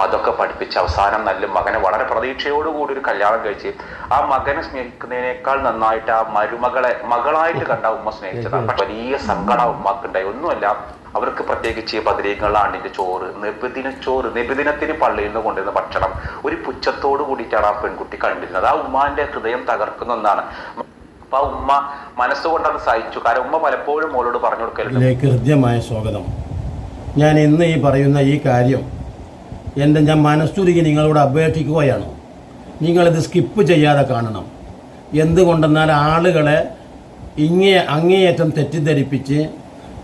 മതൊക്കെ പഠിപ്പിച്ച് അവസാനം നല്ല മകനെ വളരെ പ്രതീക്ഷയോടുകൂടി ഒരു കല്യാണം കഴിച്ച് ആ മകനെ സ്നേഹിക്കുന്നതിനേക്കാൾ നന്നായിട്ട് ആ മരുമകളെ മകളായിട്ട് കണ്ട ഉമ്മ സ്നേഹിച്ചതാണ്. വലിയ വലിയ ഉമ്മക്ക് ഉണ്ടായി ഒന്നുമല്ല അവർക്ക് പ്രത്യേകിച്ച് ആണ്ടിന്റെ ചോറ് നിബിദിന ചോറ് നിബിദിനത്തിന് പള്ളിയിൽ നിന്ന് കൊണ്ടുവരുന്ന ഭക്ഷണം ഒരു പുച്ഛത്തോട് കൂടിയിട്ടാണ് ആ പെൺകുട്ടി കണ്ടിരുന്നത്. ആ ഉമ്മാന്റെ ഹൃദയം തകർക്കുന്ന ഒന്നാണ്. അപ്പൊ ആ ഉമ്മ മനസ്സുകൊണ്ട് അത് സഹിച്ചു. കാരണം ഉമ്മ പലപ്പോഴും മോളോട് പറഞ്ഞു കൊടുക്കലുണ്ട്. ഹൃദ്യമായ സ്വാഗതം. ഞാൻ ഇന്ന് ഈ പറയുന്ന ഈ കാര്യം എന്റെ ഞാൻ മനസ്സുരുകി നിങ്ങളോട് അപേക്ഷിക്കുകയാണ്. നിങ്ങളിത് സ്കിപ്പ് ചെയ്യാതെ കാണണം. എന്തുകൊണ്ടെന്നാൽ ആളുകളെ ഇങ്ങേ അങ്ങേയറ്റം തെറ്റിദ്ധരിപ്പിച്ച്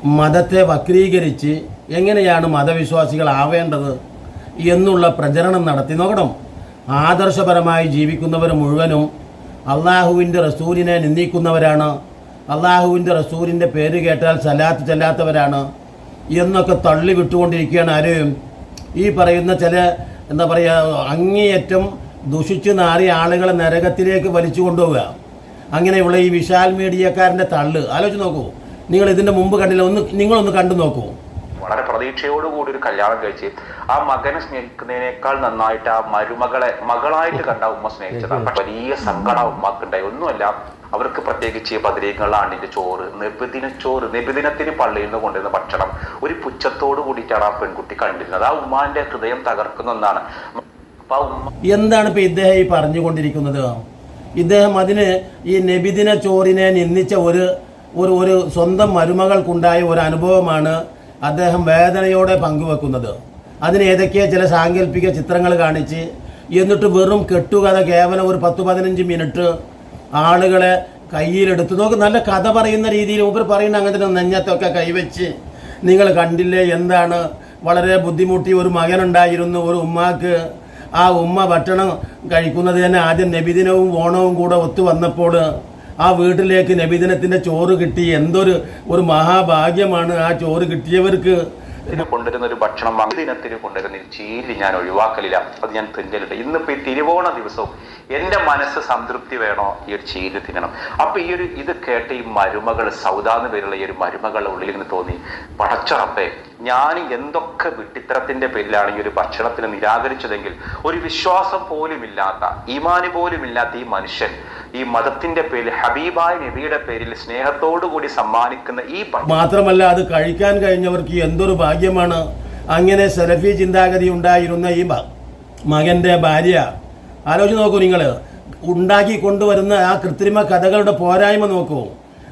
മതത്തെ വക്രീകരിച്ച് എങ്ങനെയാണ് മതവിശ്വാസികൾ ആവേണ്ടത് എന്നുള്ള പ്രചരണം നടത്തി നോക്കണം. ആദർശപരമായി ജീവിക്കുന്നവർ മുഴുവനും അള്ളാഹുവിന്റെ റസൂലിനെ നിന്ദിക്കുന്നവരാണ്. അള്ളാഹുവിന്റെ റസൂലിന്റെ പേര് കേട്ടാൽ സലാത്ത് ചെല്ലാത്തവരാണ്. എന്നൊക്കെ തള്ളി വിട്ടുകൊണ്ടിരിക്കുകയാണ് ആരെയും. ഈ പറയുന്ന ചില എന്താ പറയുക അങ്ങേയറ്റം ദുഷിച്ച് നാറിയ ആളുകളെ നരകത്തിലേക്ക് വലിച്ചു കൊണ്ടുപോവുക. അങ്ങനെയുള്ള ഈ വിശാൽ മീഡിയക്കാരന്റെ തള്ള്. ആലോചിച്ച് നോക്കൂ. നിങ്ങൾ ഇതിന്റെ മുമ്പ് കണ്ടില്ല. ഒന്ന് നിങ്ങളൊന്ന് കണ്ടു നോക്കൂ. വളരെ പ്രതീക്ഷയോടുകൂടി ഒരു കല്യാണം കഴിച്ച് ആ മകനെ സ്നേഹിക്കുന്നതിനേക്കാൾ നന്നായിട്ട് ആ മരുമകളെ മകളായിട്ട് കണ്ട ഉമ്മ സ്നേഹിച്ചതാണ്. വലിയ സങ്കടം ഉമ്മക്കുണ്ടായി. ഒന്നുമല്ല അവർക്ക് പ്രത്യേകിച്ച് ബദരീങ്ങളുടെ ആണ്ടിന്റെ ചോറ് നബിദിന ചോറ് നിബിദിനത്തിന് പള്ളിയിൽ നിന്ന് കൊണ്ടുവരുന്ന ഭക്ഷണം ഒരു പുച്ഛത്തോട് കൂടിയിട്ടാണ് ആ പെൺകുട്ടി കണ്ടിരുന്നത്. ആ ഉമ്മാന്റെ ഹൃദയം തകർക്കുന്ന ഒന്നാണ്. എന്താണ് ഇപ്പൊ ഇദ്ദേഹം ഈ പറഞ്ഞുകൊണ്ടിരിക്കുന്നത്? ഇദ്ദേഹം അതിന് ഈ നബിദിന ചോറിനെ നിന്ദിച്ച ഒരു ഒരു ഒരു സ്വന്തം മരുമകൾക്കുണ്ടായ ഒരു അനുഭവമാണ് അദ്ദേഹം വേദനയോടെ പങ്കുവെക്കുന്നത്. അതിന് ഏതൊക്കെയോ ചില സാങ്കല്പിക ചിത്രങ്ങൾ കാണിച്ച് എന്നിട്ട് വെറും കെട്ടുകഥ കേവലം ഒരു പത്ത് പതിനഞ്ച് മിനിറ്റ് ആളുകളെ കയ്യിലെടുത്ത് നോക്ക് നല്ല കഥ പറയുന്ന രീതിയിൽ ഉപർ പറയുന്ന അങ്ങനെ തന്നെ നെഞ്ഞത്തൊക്കെ കൈവച്ച് നിങ്ങൾ കണ്ടില്ലേ എന്താണ്? വളരെ ബുദ്ധിമുട്ടി ഒരു മകനുണ്ടായിരുന്നു ഒരു ഉമ്മാക്ക്. ആ ഉമ്മ ഭക്ഷണം കഴിക്കുന്നത് തന്നെ ആദ്യം നബിദിനവും ഓണവും കൂടെ ഒത്തു വന്നപ്പോൾ ആ വീട്ടിലേക്ക് നബിദിനത്തിന്റെ ചോറ് കിട്ടി. എന്തൊരു ഒരു മഹാഭാഗ്യമാണ് ആ ചോറ് കിട്ടിയവർക്ക്. ഇതിന് കൊണ്ടുവരുന്ന ഒരു ഭക്ഷണം ദിനത്തിന് കൊണ്ടുവരുന്ന ഒരു ചീലി ഞാൻ ഒഴിവാക്കലില്ല. അത് ഞാൻ തിന്നലുണ്ട്. ഇന്നിപ്പോൾ ഈ തിരുവോണ ദിവസവും എന്റെ മനസ്സ് സംതൃപ്തി വേണോ? ഈ ഒരു ചീരി തിന്നണം. അപ്പൊ ഈ ഒരു ഇത് കേട്ട ഈ മരുമകൾ സൗദാന്ന് പേരുള്ള ഈ ഒരു മരുമകളുടെ ഉള്ളിൽ നിന്ന് തോന്നി പടച്ചറപ്പേ ഞാൻ എന്തൊക്കെ വിട്ടിത്തരത്തിന്റെ പേരിലാണ് ഈ ഒരു ഭക്ഷണത്തിന് നിരാകരിച്ചതെങ്കിൽ ഒരു വിശ്വാസം പോലുമില്ലാത്ത ഈമാന് പോലും ഇല്ലാത്ത ഈ മനുഷ്യൻ ഈ മതത്തിന്റെ പേരിൽ ഹബീബായ നബിയുടെ പേരിൽ സ്നേഹത്തോടു കൂടി സമ്മാനിക്കുന്ന ഈ മാത്രമല്ല അത് കഴിക്കാൻ കഴിഞ്ഞവർക്ക് എന്തൊരു ഭാഗ്യമാണ്. അങ്ങനെ സെലഫി ചിന്താഗതി ഉണ്ടായിരുന്ന ഈ മകന്റെ ഭാര്യ ആലോചിച്ച് നോക്കൂ നിങ്ങൾ ഉണ്ടാക്കി കൊണ്ടുവരുന്ന ആ കൃത്രിമ കഥകളുടെ പോരായ്മ നോക്കൂ.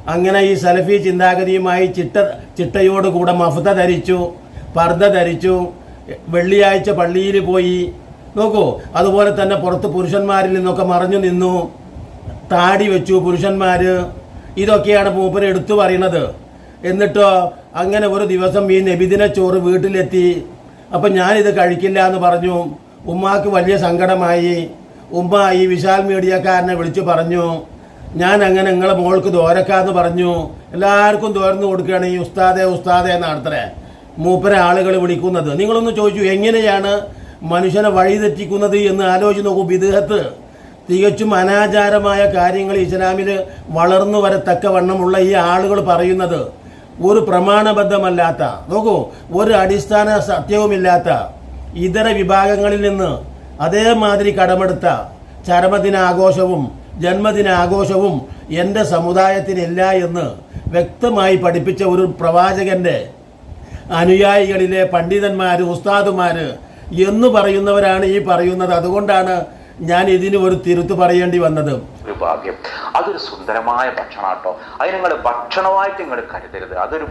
അങ്ങനെ ഈ സലഫി ചിന്താഗതിയുമായി ചിട്ട ചിട്ടയോടുകൂടെ മഫ്ത ധരിച്ചു പർദ്ദ ധരിച്ചു വെള്ളിയാഴ്ച പള്ളിയിൽ പോയി. നോക്കൂ അതുപോലെ തന്നെ പുറത്ത് പുരുഷന്മാരിൽ നിന്നൊക്കെ മറഞ്ഞു നിന്നു. താടി വെച്ചു പുരുഷന്മാർ ഇതൊക്കെയാണ് മൂപ്പര് എടുത്തു പറയുന്നത് എന്നിട്ടോ അങ്ങനെ ഒരു ദിവസം ഈ നബിദിന ചോറ് വീട്ടിലെത്തി. അപ്പം ഞാനിത് കഴിക്കില്ല എന്ന് പറഞ്ഞു. ഉമ്മാക്ക് വലിയ സങ്കടമായി. ഉമ്മ ഈ വിശാൽ മീഡിയക്കാരനെ വിളിച്ചു പറഞ്ഞു. ഞാൻ അങ്ങനെ നിങ്ങളെ മോൾക്ക് ദോരക്കാന്ന് പറഞ്ഞു. എല്ലാവർക്കും തോർന്നു കൊടുക്കുകയാണ് ഈ ഉസ്താദേ ഉസ്താദെ എന്നാണത്രേ. മൂപ്പരെ ആളുകൾ വിളിക്കുന്നത്. നിങ്ങളൊന്ന് ചോദിച്ചു എങ്ങനെയാണ് മനുഷ്യനെ വഴിതെറ്റിക്കുന്നത് എന്ന് ആലോചിച്ച് നോക്കൂ. വിദേഹത്ത് തികച്ചും അനാചാരമായ കാര്യങ്ങൾ ഇസ്ലാമിൽ വളർന്നു വരത്തക്ക വണ്ണമുള്ള ഈ ആളുകൾ പറയുന്നത് ഒരു പ്രമാണബദ്ധമല്ലാത്ത നോക്കൂ ഒരു അടിസ്ഥാന സത്യവുമില്ലാത്ത ഇതര വിഭാഗങ്ങളിൽ നിന്ന് അതേമാതിരി കടമെടുത്ത ചരമദിനാഘോഷവും ജന്മദിനാഘോഷവും എന്റെ സമുദായത്തിനില്ല എന്ന് വ്യക്തമായി പഠിപ്പിച്ച ഒരു പ്രവാചകന്റെ അനുയായികളിലെ പണ്ഡിതന്മാർ ഉസ്താദുമാർ എന്ന് പറയുന്നവരാണ് ഈ പറയുന്നത്. അതുകൊണ്ടാണ് ഞാൻ ഇതിന് ഒരു തിരുത്ത് പറയേണ്ടി വന്നത്. ഒരു ഭാഗ്യം. അതൊരു സുന്ദരമായ ഭക്ഷണാട്ടോ. അത് നിങ്ങൾ ഭക്ഷണമായിട്ട് നിങ്ങൾ കരുതരുത്. അതൊരു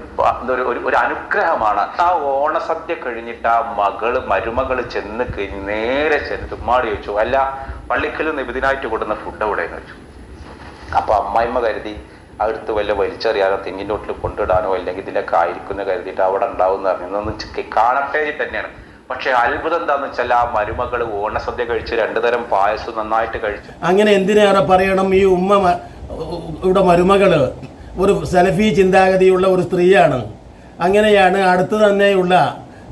ഒരു അനുഗ്രഹമാണ്. ആ ഓണസദ്യ കഴിഞ്ഞിട്ട് ആ മകൾ മരുമകൾ ചെന്ന് നേരെ ചെന്ന് തുമ്മാടി ചോദിച്ചു അല്ല പള്ളിക്കൽ നിബിദിനായിട്ട് കൊടുക്കുന്ന ഫുഡ് എവിടെയെന്ന് വെച്ചു അപ്പൊ അമ്മായിമ്മ കരുതി അടുത്ത് വല്ല വലിച്ചെറിയാനോ തെങ്ങിന്റെ ഒട്ടിൽ കൊണ്ടിടാനോ അല്ലെങ്കിൽ ഇതിലൊക്കെ ആയിരിക്കുന്നു കരുതിയിട്ട് അവിടെ ഉണ്ടാവും എന്ന് പറഞ്ഞു കാണട്ടെ തന്നെയാണ്. പക്ഷെ അത്ഭുതം എന്താന്ന് വെച്ചാൽ ആ മരുമകൾ ഓണസദ്യ കഴിച്ച് രണ്ടു തരം പായസം നന്നായിട്ട് കഴിച്ചു. അങ്ങനെ എന്തിനേറെ പറയണം ഈ ഉമ്മ ഇവിടെ മരുമകൾ? ഒരു സെലഫി ചിന്താഗതിയുള്ള ഒരു സ്ത്രീയാണ്. അങ്ങനെയാണ് അടുത്ത് തന്നെയുള്ള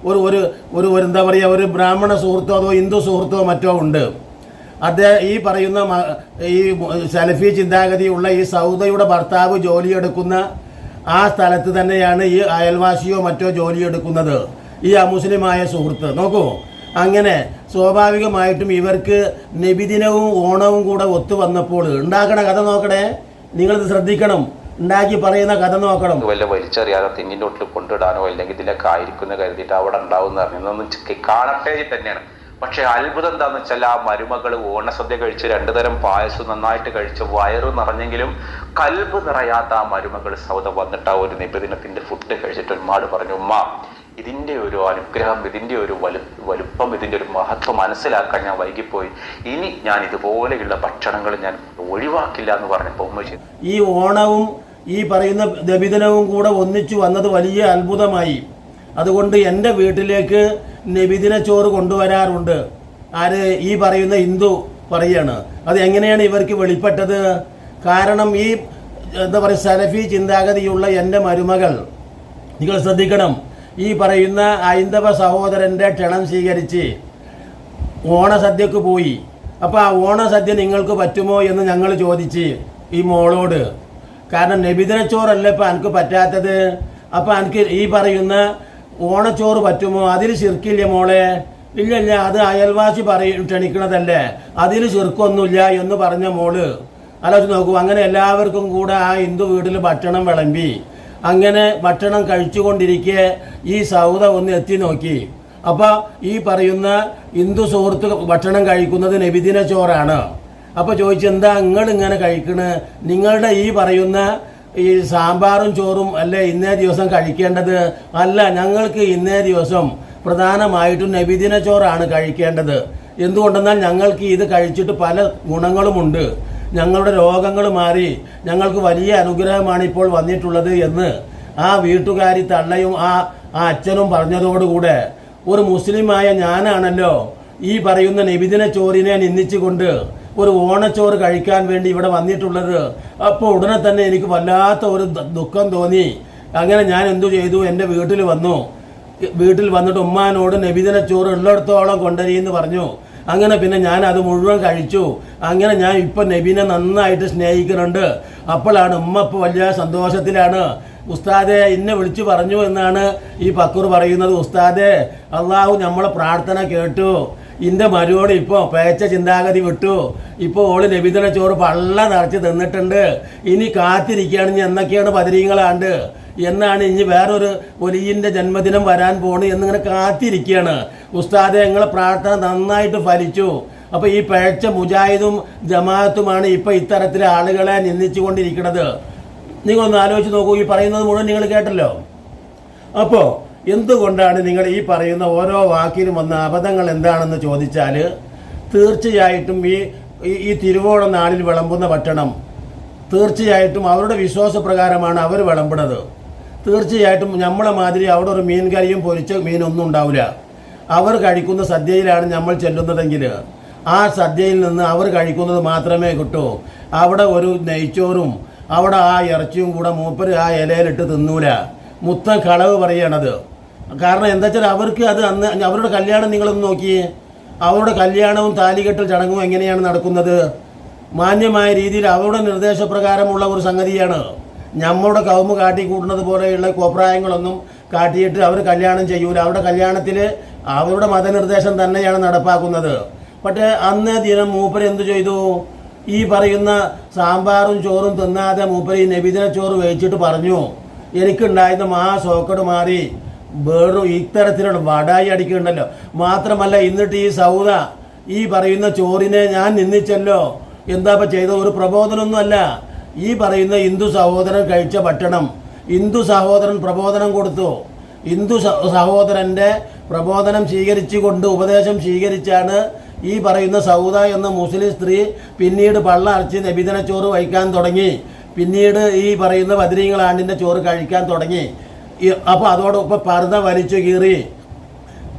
ഒരു ഒരു ഒരു എന്താ പറയുക ഒരു ബ്രാഹ്മണ സുഹൃത്തോ അതോ ഹിന്ദു സുഹൃത്തോ മറ്റോ ഉണ്ട്. അദ്ദേഹം ഈ പറയുന്ന ഈ സെലഫി ചിന്താഗതിയുള്ള ഈ സൗദയുടെ ഭർത്താവ് ജോലിയെടുക്കുന്ന ആ സ്ഥലത്ത് തന്നെയാണ് ഈ അയൽവാസിയോ മറ്റോ ജോലിയെടുക്കുന്നത്. ഈ അമുസ്ലിമായ സുഹൃത്ത്. നോക്കൂ അങ്ങനെ സ്വാഭാവികമായിട്ടും ഇവർക്ക് നബിദിനവും ഓണവും കൂടെ ഒത്തു വന്നപ്പോൾ ഉണ്ടാക്കണ കഥ നോക്കണേ. നിങ്ങളിത് ശ്രദ്ധിക്കണം. ഉണ്ടാക്കി പറയുന്ന കഥ നോക്കണം. വല്ല വലിച്ചെറിയാതെ തെങ്ങിന്റെ ഒട്ടിൽ കൊണ്ടിടാനോ അല്ലെങ്കിൽ ഇതിലൊക്കെ ആയിരിക്കുന്ന കരുതിയിട്ട് അവിടെ ഉണ്ടാവും എന്ന് പറഞ്ഞു കാണട്ടെ തന്നെയാണ്. പക്ഷെ അത്ഭുതം എന്താണെന്ന് വെച്ചാൽ ആ മരുമകൾ ഓണസദ്യ കഴിച്ച് രണ്ടു തരം പായസം നന്നായിട്ട് കഴിച്ച് വയറു നിറഞ്ഞെങ്കിലും കൽബ് നിറയാത്ത ആ മരുമകൾ സൗദ വന്നിട്ട് ആ ഒരു നിബിദിനത്തിന്റെ ഫുഡ് കഴിച്ചിട്ട് ഒരുപാട് പറഞ്ഞു ഉമ്മ ഇതിന്റെ ഒരു അനുഗ്രഹം ഇതിന്റെ ഒരു വലു വലുപ്പം ഇതിന്റെ ഒരു മഹത്വം മനസ്സിലാക്കാൻ ഞാൻ വൈകിപ്പോയി. ഇനി ഞാൻ ഇതുപോലെയുള്ള ഭക്ഷണങ്ങൾ ഞാൻ ഒഴിവാക്കില്ല എന്ന് പറഞ്ഞപ്പോൾ ഉമ്മ ചെയ്തു. ഈ ഓണവും ഈ പറയുന്ന നബിദിനവും കൂടെ ഒന്നിച്ചു വന്നത് വലിയ അത്ഭുതമായി. അതുകൊണ്ട് എന്റെ വീട്ടിലേക്ക് നബിദിന ചോറ് കൊണ്ടുവരാറുണ്ട്. ആര് ഈ പറയുന്ന ഹിന്ദു പറയാണ്. അത് എങ്ങനെയാണ് ഇവർക്ക് വെളിപ്പെട്ടത്? കാരണം ഈ എന്താ പറയുക സലഫി ചിന്താഗതിയുള്ള എന്റെ മരുമകൾ നിങ്ങൾ ശ്രദ്ധിക്കണം. ഈ പറയുന്ന ഹൈന്ദവ സഹോദരന്റെ ക്ഷണം സ്വീകരിച്ച് ഓണസദ്യക്ക് പോയി. അപ്പോൾ ആ ഓണസദ്യ നിങ്ങൾക്ക് പറ്റുമോ എന്ന് ഞങ്ങൾ ചോദിച്ച് ഈ മോളോട്. കാരണം നബിദിനച്ചോറല്ലേ ഇപ്പം എനിക്ക് പറ്റാത്തത്? അപ്പോൾ എനിക്ക് ഈ പറയുന്ന ഓണച്ചോറ് പറ്റുമോ? അതിൽ ശിർക്കില്ല മോളെ. ഇല്ല ഇല്ല അത് അയൽവാസി പറയും ക്ഷണിക്കണതല്ലേ. അതിൽ ചെറുക്കൊന്നുമില്ല എന്ന് പറഞ്ഞ മോൾ. ആലോചിച്ച് നോക്കൂ അങ്ങനെ എല്ലാവർക്കും കൂടെ ആ ഹിന്ദു വീട്ടിൽ ഭക്ഷണം വിളമ്പി. അങ്ങനെ ഭക്ഷണം കഴിച്ചുകൊണ്ടിരിക്കെ ഈ സൗദ ഒന്ന് എത്തി നോക്കി. അപ്പോൾ ഈ പറയുന്ന ഹിന്ദു സുഹൃത്ത് ഭക്ഷണം കഴിക്കുന്നത് നബിദിന ചോറാണ്. അപ്പോൾ ചോദിച്ചു എന്താ നിങ്ങൾ ഇങ്ങനെ കഴിക്കണ്? നിങ്ങളുടെ ഈ പറയുന്ന ഈ സാമ്പാറും ചോറും അല്ലേ ഇന്നേ ദിവസം കഴിക്കേണ്ടത്? അല്ല ഞങ്ങൾക്ക് ഇന്നേ ദിവസം പ്രധാനമായിട്ടും നബിദിന ചോറാണ് കഴിക്കേണ്ടത്. എന്തുകൊണ്ടെന്നാൽ ഞങ്ങൾക്ക് ഇത് കഴിച്ചിട്ട് പല ഗുണങ്ങളുമുണ്ട്. ഞങ്ങളുടെ രോഗങ്ങൾ മാറി ഞങ്ങൾക്ക് വലിയ അനുഗ്രഹമാണ് ഇപ്പോൾ വന്നിട്ടുള്ളത് എന്ന് ആ വീട്ടുകാരി തള്ളയും ആ ആ അച്ഛനും പറഞ്ഞതോടുകൂടെ ഒരു മുസ്ലിമായ ഞാനാണല്ലോ ഈ പറയുന്ന നിബിദിന ചോറിനെ നിന്ദിച്ചുകൊണ്ട് ഒരു ഓണച്ചോറ് കഴിക്കാൻ വേണ്ടി ഇവിടെ വന്നിട്ടുള്ളത്. അപ്പോൾ ഉടനെ തന്നെ എനിക്ക് വല്ലാത്ത ഒരു ദുഃഖം തോന്നി. അങ്ങനെ ഞാൻ എന്തു ചെയ്തു? എന്റെ വീട്ടിൽ വന്നു. വീട്ടിൽ വന്നിട്ട് ഉമ്മാനോട് നബിദിന ചോറ് ഉള്ളിടത്തോളം കൊണ്ടുവരിയെന്ന് പറഞ്ഞു. അങ്ങനെ പിന്നെ ഞാൻ അത് മുഴുവൻ കഴിച്ചു. അങ്ങനെ ഞാൻ ഇപ്പൊ നബീനെ നന്നായിട്ട് സ്നേഹിക്കുന്നുണ്ട്. അപ്പോഴാണ് ഉമ്മ ഇപ്പോൾ വലിയ സന്തോഷത്തിലാണ്. ഉസ്താദെ ഇന്നെ വിളിച്ചു പറഞ്ഞു എന്നാണ് ഈ പക്കൂർ പറയുന്നത്. ഉസ്താദെ അള്ളാഹു നമ്മളെ പ്രാർത്ഥന കേട്ടു. ഇന്റെ മരുവോട് ഇപ്പോൾ പേച്ച ചിന്താഗതി വിട്ടു. ഇപ്പോൾ ഓൾ ലഭിതന ചോറ് പള്ള നിറച്ച് തന്നിട്ടുണ്ട്. ഇനി കാത്തിരിക്കുകയാണ്. ഇനി എന്നൊക്കെയാണ് പതിരീങ്ങളാണ്ട് എന്നാണ് ഇനി വേറൊരു ഒലിയിന്റെ ജന്മദിനം വരാൻ പോണ്. എന്നിങ്ങനെ കാത്തിരിക്കുകയാണ്. ഉസ്താദെ ഞങ്ങളെ പ്രാർത്ഥന നന്നായിട്ട് ഫലിച്ചു. അപ്പോൾ ഈ പഴച്ച മുജാഹിദും ജമാഅത്തുമാണ് ഇപ്പോൾ ഇത്തരത്തിലെ ആളുകളെ നിന്ദിച്ചുകൊണ്ടിരിക്കുന്നത്. നിങ്ങൾ ഒന്ന് ആലോചിച്ച് നോക്കൂ ഈ പറയുന്നത് മുഴുവൻ നിങ്ങൾ കേട്ടല്ലോ. അപ്പോൾ എന്തുകൊണ്ടാണ് നിങ്ങൾ ഈ പറയുന്ന ഓരോ വാക്കിനും വന്ന അബദ്ധങ്ങൾ എന്താണെന്ന് ചോദിച്ചാൽ തീർച്ചയായിട്ടും ഈ ഈ- തിരുവോണ നാളിൽ വിളമ്പുന്ന ഭക്ഷണം തീർച്ചയായിട്ടും അവരുടെ വിശ്വാസപ്രകാരമാണ് അവർ വിളമ്പുന്നത്. തീർച്ചയായിട്ടും നമ്മളെ മാതിരി അവിടെ ഒരു മീൻ കറിയും പൊരിച്ച മീനൊന്നും ഉണ്ടാവില്ല. അവർ കഴിക്കുന്ന സദ്യയിലാണ് നമ്മൾ ചെല്ലുന്നതെങ്കിൽ ആ സദ്യയിൽ നിന്ന് അവർ കഴിക്കുന്നത് മാത്രമേ കിട്ടൂ. അവിടെ ഒരു നെയ്ച്ചോറും അവിടെ ആ ഇറച്ചിയും കൂടെ മൂപ്പർ ആ ഇലയിലിട്ട് തിന്നൂല. മുത്ത കളവ് പറയണത്. കാരണം എന്താ വെച്ചാൽ അവർക്ക് അത് അന്ന് അവരുടെ കല്യാണം നിങ്ങളൊന്ന് നോക്കിയേ അവരുടെ കല്യാണവും താലികെട്ടൽ ചടങ്ങും എങ്ങനെയാണ് നടക്കുന്നത്? മാന്യമായ രീതിയിൽ അവരുടെ നിർദ്ദേശപ്രകാരമുള്ള ഒരു സംഗതിയാണ്. നമ്മുടെ കൗമ് കാട്ടിക്കൂട്ടുന്നത് പോലെയുള്ള കോപ്രായങ്ങളൊന്നും കാട്ടിയിട്ട് അവർ കല്യാണം ചെയ്യൂല. അവരുടെ കല്യാണത്തിൽ അവരുടെ മതനിർദ്ദേശം തന്നെയാണ് നടപ്പാക്കുന്നത്. പക്ഷേ അന്നേ ദിനം മൂപ്പര് എന്തു ചെയ്തു? ഈ പറയുന്ന സാമ്പാറും ചോറും തിന്നാതെ മൂപ്പര് ഈ നബിദിന ചോറ് വെച്ചിട്ട് പറഞ്ഞു. എനിക്കുണ്ടായിരുന്ന മാ സോക്കട് മാറി വേറൊരു ഇത്തരത്തിലുള്ള വടായി അടിക്കുന്നുണ്ടല്ലോ. മാത്രമല്ല എന്നിട്ട് ഈ സൗദ ഈ പറയുന്ന ചോറിനെ ഞാൻ നിന്നിച്ചല്ലോ എന്താ ചെയ്ത ഒരു പ്രബോധനമൊന്നുമല്ല. ഈ പറയുന്ന ഹിന്ദു സഹോദരൻ കഴിച്ച ഭക്ഷണം. ഹിന്ദു സഹോദരൻ പ്രബോധനം കൊടുത്തു. ഹിന്ദു സഹോദരന്റെ പ്രബോധനം സ്വീകരിച്ചുകൊണ്ട് ഉപദേശം സ്വീകരിച്ചാണ് ഈ പറയുന്ന സൗദ എന്ന മുസ്ലിം സ്ത്രീ പിന്നീട് പള്ള അരച്ച് നബിദിന ചോറ് വഹിക്കാൻ തുടങ്ങി. പിന്നീട് ഈ പറയുന്ന ബദ്രീങ്ങളാണ്ടിന്റെ ചോറ് കഴിക്കാൻ തുടങ്ങി. അപ്പോൾ അതോടൊപ്പം പർദ്ദ വലിച്ചു കീറി.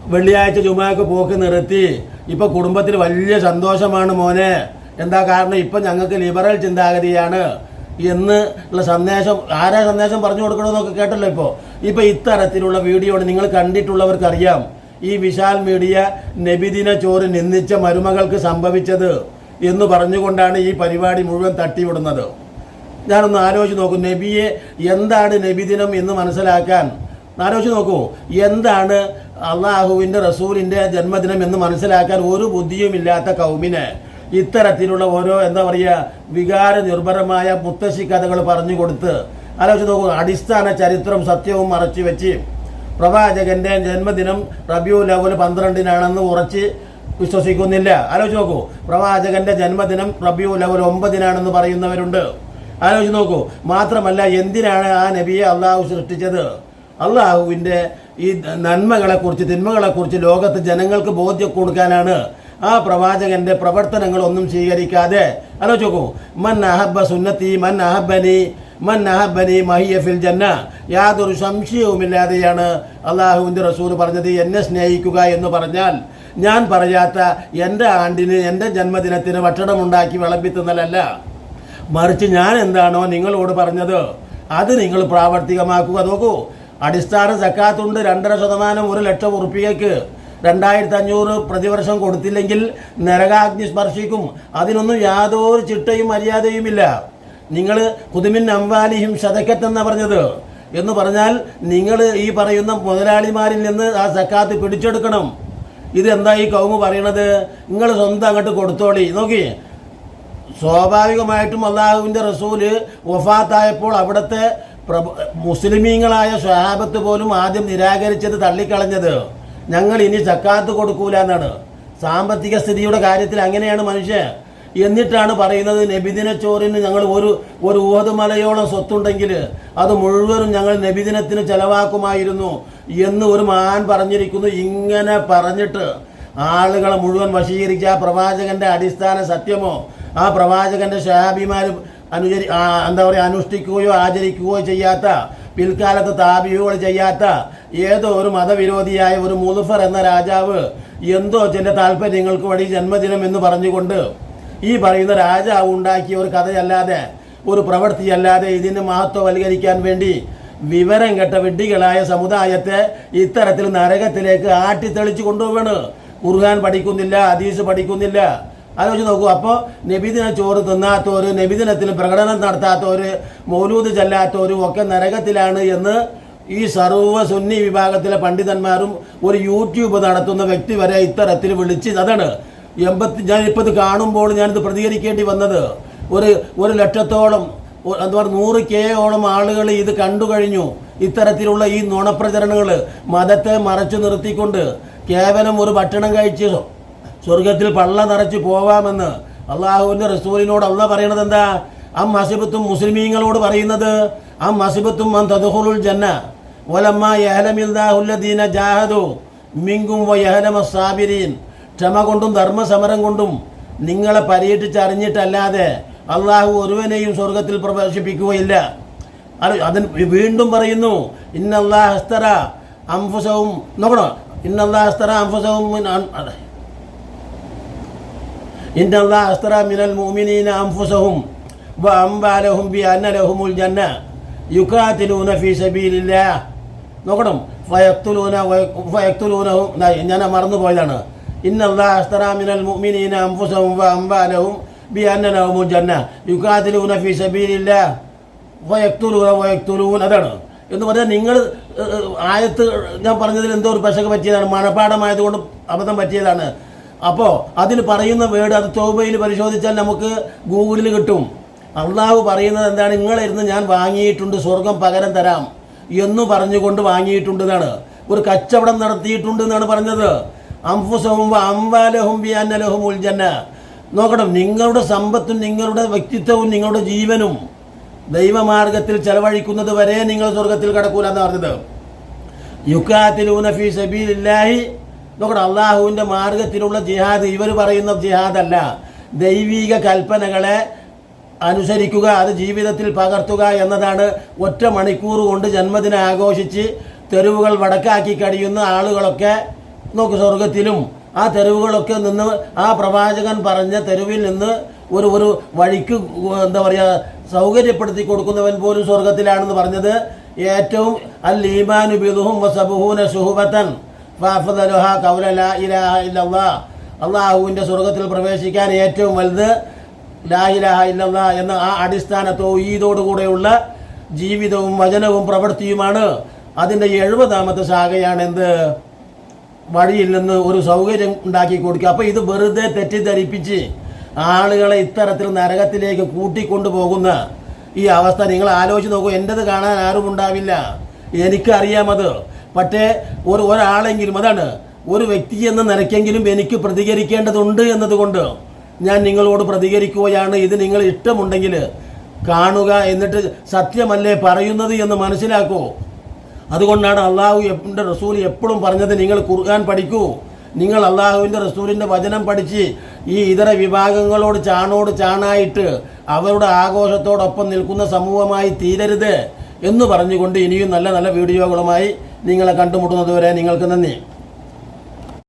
വെള്ളിയാഴ്ച ചുമക്ക് പോക്ക് നിർത്തി. ഇപ്പോൾ കുടുംബത്തിൽ വലിയ സന്തോഷമാണ് മോനെ. എന്താ കാരണം? ഇപ്പം ഞങ്ങൾക്ക് ലിബറൽ ചിന്താഗതിയാണ്. എന്ന് ഉള്ള സന്ദേശം ആരാ സന്ദേശം പറഞ്ഞു കൊടുക്കണമെന്നൊക്കെ കേട്ടല്ലോ ഇപ്പോൾ ഇപ്പോൾ ഇത്തരത്തിലുള്ള വീഡിയോ നിങ്ങൾ കണ്ടിട്ടുള്ളവർക്കറിയാം. ഈ വിശാൽ മീഡിയ നബിദിന ചോറ് നിന്ദിച്ച മരുമകൾക്ക് സംഭവിച്ചത് എന്ന് പറഞ്ഞുകൊണ്ടാണ് ഈ പരിപാടി മുഴുവൻ തട്ടിവിടുന്നത്. ഞാനൊന്ന് ആലോചിച്ച് നോക്കൂ നബിയെ എന്താണ് നബിദിനം എന്ന് മനസ്സിലാക്കാൻ? ആലോചിച്ച് നോക്കൂ എന്താണ് അള്ളാഹുവിന്റെ റസൂലിന്റെ ജന്മദിനം എന്ന് മനസ്സിലാക്കാൻ ഒരു ബുദ്ധിയുമില്ലാത്ത കൗമിന്? ഇത്തരത്തിലുള്ള ഓരോ എന്താ പറയുക വികാര നിർഭരമായ മുത്തശ്ശി കഥകൾ പറഞ്ഞു കൊടുത്ത് ആലോചിച്ച് നോക്കുക അടിസ്ഥാന ചരിത്രം സത്യവും മറച്ചു വെച്ച് പ്രവാചകന്റെ ജന്മദിനം റബിയു ലവൽ പന്ത്രണ്ടിനാണെന്ന് ഉറച്ച് വിശ്വസിക്കുന്നില്ല. ആലോചിച്ച് നോക്കൂ പ്രവാചകന്റെ ജന്മദിനം റബിയു ലവൽ ഒമ്പതിനാണെന്ന് പറയുന്നവരുണ്ട്. ആലോചിച്ച് നോക്കൂ മാത്രമല്ല എന്തിനാണ് ആ നബിയെ അള്ളാഹു സൃഷ്ടിച്ചത്? അള്ളാഹുവിന്റെ ഈ നന്മകളെക്കുറിച്ച് തിന്മകളെക്കുറിച്ച് ലോകത്ത് ജനങ്ങൾക്ക് ബോധ്യം കൊടുക്കാനാണ് ആ പ്രവാചകന്റെ പ്രവർത്തനങ്ങൾ ഒന്നും സ്വീകരിക്കാതെ ആലോചിച്ച് നോക്കൂ മൻ അഹബ സുന്നത്തി മൻ അഹബനി മൻ അഹബനി മഹിയ ഫിൽ ജന്ന. യാതൊരു സംശയവുമില്ലാതെയാണ് അള്ളാഹുവിന്റെ റസൂൽ പറഞ്ഞത് എന്നെ സ്നേഹിക്കുക എന്ന് പറഞ്ഞാൽ ഞാൻ പറയാത്ത എന്റെ ആണ്ടിന് എന്റെ ജന്മദിനത്തിന് ഭക്ഷണം ഉണ്ടാക്കി വിളമ്പിത്തുന്നതല്ല. മറിച്ച് ഞാൻ എന്താണോ നിങ്ങളോട് പറഞ്ഞത് അത് നിങ്ങൾ പ്രാവർത്തികമാക്കുക. നോക്കൂ അടിസ്ഥാന സക്കാത്തുണ്ട് രണ്ടര ശതമാനം ഒരു ലക്ഷം ഉറുപ്പികയ്ക്ക്. രണ്ടായിരത്തി അഞ്ഞൂറ് പ്രതിവർഷം കൊടുത്തില്ലെങ്കിൽ നരകാഗ്നി സ്പർശിക്കും അതിനൊന്നും യാതൊരു ചിട്ടയും മര്യാദയുമില്ല. നിങ്ങൾ പുതുമിൻ അംവാലിയും ശതക്കത്തെന്നാ പറഞ്ഞത്. എന്ന് പറഞ്ഞാൽ നിങ്ങൾ ഈ പറയുന്ന മുതലാളിമാരിൽ നിന്ന് ആ സക്കാത്ത് പിടിച്ചെടുക്കണം. ഇത് എന്താ ഈ കൗമ് പറയണത്? നിങ്ങൾ സ്വന്തം അങ്ങോട്ട് കൊടുത്തോളി. നോക്കി. സ്വാഭാവികമായിട്ടും അള്ളാഹുവിന്റെ റസൂൽ വഫാത്തായപ്പോൾ അവിടുത്തെ പ്രഭ മുസ്ലിമീങ്ങളായ സ്വഹാബത്ത് പോലും ആദ്യം നിരാകരിച്ചത് തള്ളിക്കളഞ്ഞത്. ഞങ്ങൾ ഇനി ചക്കാത്ത് കൊടുക്കൂല എന്നാണ്. സാമ്പത്തിക സ്ഥിതിയുടെ കാര്യത്തിൽ അങ്ങനെയാണ് മനുഷ്യ. എന്നിട്ടാണ് പറയുന്നത് നബിദിന ചോറിന് ഞങ്ങൾ ഒരു ഒരു ഊഹതുമലയോളം സ്വത്തുണ്ടെങ്കിൽ അത് മുഴുവനും ഞങ്ങൾ നബിദിനത്തിന് ചെലവാക്കുമായിരുന്നു എന്ന് ഒരു മാൻ പറഞ്ഞിരിക്കുന്നു. ഇങ്ങനെ പറഞ്ഞിട്ട് ആളുകളെ മുഴുവൻ വശീകരിച്ച ആ പ്രവാചകന്റെ അടിസ്ഥാന സത്യമോ ആ പ്രവാചകന്റെ ഷഹാബിമാരും അനുചരി എന്താ പറയുക അനുഷ്ഠിക്കുകയോ ആചരിക്കുകയോ ചെയ്യാത്ത പിൽക്കാലത്ത് താബിയുകൾ ചെയ്യാത്ത ഏതോ ഒരു മതവിരോധിയായ ഒരു മുലുഫർ എന്ന രാജാവ് എന്തോ ചില താല്പര്യങ്ങൾക്ക് വഴി ജന്മദിനം എന്ന് പറഞ്ഞുകൊണ്ട് ഈ പറയുന്ന രാജാവ് ഉണ്ടാക്കിയ ഒരു കഥയല്ലാതെ ഒരു പ്രവൃത്തിയല്ലാതെ ഇതിന് മഹത്വവൽക്കരിക്കാൻ വേണ്ടി വിവരം കെട്ട വിഡ്ഢികളായ സമുദായത്തെ ഇത്തരത്തിൽ നരകത്തിലേക്ക് ആട്ടിത്തെളിച്ച് കൊണ്ടുപോവാണ്. ഖുർഹാൻ പഠിക്കുന്നില്ല ഹദീസ് പഠിക്കുന്നില്ല. ആലോചിച്ച് നോക്കൂ. അപ്പോൾ നബിദിന ചോറ് തിന്നാത്തവർ നബിദിനത്തിൽ പ്രകടനം നടത്താത്തവർ മൗലൂദ് ചെല്ലാത്തവരും ഒക്കെ നരകത്തിലാണ് എന്ന് ഈ സർവ സുന്നി വിഭാഗത്തിലെ പണ്ഡിതന്മാരും ഒരു യൂട്യൂബ് നടത്തുന്ന വ്യക്തി വരെ ഇത്തരത്തിൽ വിളിച്ച് അതാണ്. എൺപത്തി ഞാനിപ്പോൾ ഇത് കാണുമ്പോൾ ഞാനിത് പ്രതികരിക്കേണ്ടി വന്നത്. ഒരു ഒരു ലക്ഷത്തോളം എന്താ പറയുക നൂറ് കെ ഓളം ആളുകൾ ഇത് കണ്ടു കഴിഞ്ഞു. ഇത്തരത്തിലുള്ള ഈ നുണപ്രചരണങ്ങൾ മതത്തെ മറച്ചു നിർത്തിക്കൊണ്ട് കേവലം ഒരു ഭക്ഷണം കഴിച്ച് സ്വർഗത്തിൽ പള്ള നിറച്ച് പോവാമെന്ന് അള്ളാഹുവിന്റെ റസൂലിനോട് അള്ള പറയണത് എന്താ? അം മസിബത്തും മുസ്ലിമീങ്ങളോട് പറയുന്നത് അം തദുഹുലുൽ ജന്ന വലമ്മ ജാഹദു മിങ്കും സാബിരീൻ. ക്ഷമ കൊണ്ടും ധർമ്മസമരം കൊണ്ടും നിങ്ങളെ പരീക്ഷിച്ചറിഞ്ഞിട്ടല്ലാതെ അള്ളാഹു ഒരുവനെയും സ്വർഗത്തിൽ പ്രവേശിപ്പിക്കുകയില്ല. അത് അതിന് വീണ്ടും പറയുന്നു ഇന്നല്ലാഹസ്തറ അംഫുസവും നോക്കണോ? ഇന്നല്ലാഹസ്തറ അംഫുസവും മിൻ الله اشترى من المؤمنين മുഅ്മിനീന അംഫുസഹും വ لهم ജന്ന യുഖാതിലൂന ഫീ സബീലില്ലാഹ്. നോക്കണം. ഫയക്തുലൂന ദാ ഞാൻ മറന്നു പോയതാണ്. ഇന്നല്ലാഹസ്തറ മിനൽ മുഅ്മിനീന അംഫുസഹും വ അംബാലഹും ബി അന്നലഹും ജന്ന യുഖാതിലൂന ഫീ സബീലില്ലാഹ്. ഫയക്തുലൂന വയക്തുലൂൻ അതാണ്. എന്ന് പറഞ്ഞാൽ നിങ്ങൾ ആയത്ത് ഞാൻ പറഞ്ഞതിൽ എന്തോ ഒരു പശക പറ്റിയതാണ്. മനപാഠമായതുകൊണ്ട് അബദ്ധം പറ്റിയതാണ്. അപ്പോൾ അതിൽ പറയുന്ന വേർഡ് അത് തോബയിൽ പരിശോധിച്ചാൽ നമുക്ക് ഗൂഗിളിൽ കിട്ടും. അള്ളാഹു പറയുന്നത് എന്താണ്? നിങ്ങളിരുന്ന് ഞാൻ വാങ്ങിയിട്ടുണ്ട് സ്വർഗം പകരം തരാം എന്ന് പറഞ്ഞുകൊണ്ട് വാങ്ങിയിട്ടുണ്ട് എന്നാണ്. ഒരു കച്ചവടം നടത്തിയിട്ടുണ്ട് എന്നാണ് പറഞ്ഞത്. അംഫുസവും അംവാലഹും ബിയാനലഹും ഉൽജന്ന നോക്കണം നിങ്ങളുടെ സമ്പത്തും നിങ്ങളുടെ വ്യക്തിത്വവും നിങ്ങളുടെ ജീവനും ദൈവമാർഗത്തിൽ ചെലവഴിക്കുന്നത് വരെ നിങ്ങൾ സ്വർഗത്തിൽ കടക്കൂല എന്ന് പറഞ്ഞത്. യുക്കാത്തിലൂന ഫീ സബീലില്ലാഹി നോക്കണം അള്ളാഹുവിന്റെ മാർഗത്തിലുള്ള ജിഹാദ് ഇവർ പറയുന്ന ജിഹാദ് അല്ല ദൈവീക കൽപ്പനകളെ അനുസരിക്കുക അത് ജീവിതത്തിൽ പകർത്തുക എന്നതാണ് ഒറ്റ മണിക്കൂർ കൊണ്ട് ജന്മദിനം ആഘോഷിച്ച് തെരുവുകൾ വടക്കാക്കി കഴിയുന്ന ആളുകളൊക്കെ നോക്ക് സ്വർഗത്തിലും ആ തെരുവുകളൊക്കെ നിന്ന് ആ പ്രവാചകൻ പറഞ്ഞ തെരുവിൽ നിന്ന് ഒരു ഒരു വഴിക്ക് എന്താ പറയുക സൗകര്യപ്പെടുത്തി കൊടുക്കുന്നവൻ പോലും സ്വർഗത്തിലാണെന്ന് പറഞ്ഞത് ഏറ്റവും അൽ ഈമാനു സുഹുബത്തൻ. അള്ളാഹുവിന്റെ സ്വർഗത്തിൽ പ്രവേശിക്കാൻ ഏറ്റവും വലുത് എന്ന ആ അടിസ്ഥാന തൗഹീദോടുകൂടെയുള്ള ജീവിതവും വചനവും പ്രവൃത്തിയുമാണ്. അതിന്റെ എഴുപതാമത്തെ ശാഖയാണ് എന്ത് വഴിയിൽ നിന്ന് ഒരു സൗകര്യം ഉണ്ടാക്കി കൊടുക്കുക. അപ്പോൾ ഇത് വെറുതെ തെറ്റിദ്ധരിപ്പിച്ച് ആളുകളെ ഇത്തരത്തിൽ നരകത്തിലേക്ക് കൂട്ടിക്കൊണ്ടു പോകുന്ന ഈ അവസ്ഥ നിങ്ങൾ ആലോചിച്ച് നോക്കൂ. എന്റെത് കാണാൻ ആരും ഉണ്ടാവില്ല എനിക്കറിയാമത് പക്ഷേ ഒരു ഒരാളെങ്കിലും അതാണ് ഒരു വ്യക്തി എന്ന നിലയ്ക്കെങ്കിലും എനിക്ക് പ്രതികരിക്കേണ്ടതുണ്ട് എന്നതുകൊണ്ട് ഞാൻ നിങ്ങളോട് പ്രതികരിക്കുകയാണ്. ഇത് നിങ്ങൾ ഇഷ്ടമുണ്ടെങ്കിൽ കാണുക എന്നിട്ട് സത്യമല്ലേ പറയുന്നത് എന്ന് മനസ്സിലാക്കൂ. അതുകൊണ്ടാണ് അള്ളാഹു എന്റെ റസൂൽ എപ്പോഴും പറഞ്ഞത് നിങ്ങൾ ഖുർആൻ പഠിക്കൂ. നിങ്ങൾ അള്ളാഹുവിന്റെ റസൂലിന്റെ വചനം പഠിച്ച് ഈ ഇതര വിഭാഗങ്ങളോട് ചാണോട് ചാണായിട്ട് അവരുടെ ആഘോഷത്തോടൊപ്പം നിൽക്കുന്ന സമൂഹമായി തീരരുത് എന്ന് പറഞ്ഞുകൊണ്ട് ഇനിയും നല്ല നല്ല വീഡിയോകളുമായി നിങ്ങളെ കണ്ടുമുട്ടുന്നതുവരെ നിങ്ങൾക്ക് നന്ദി.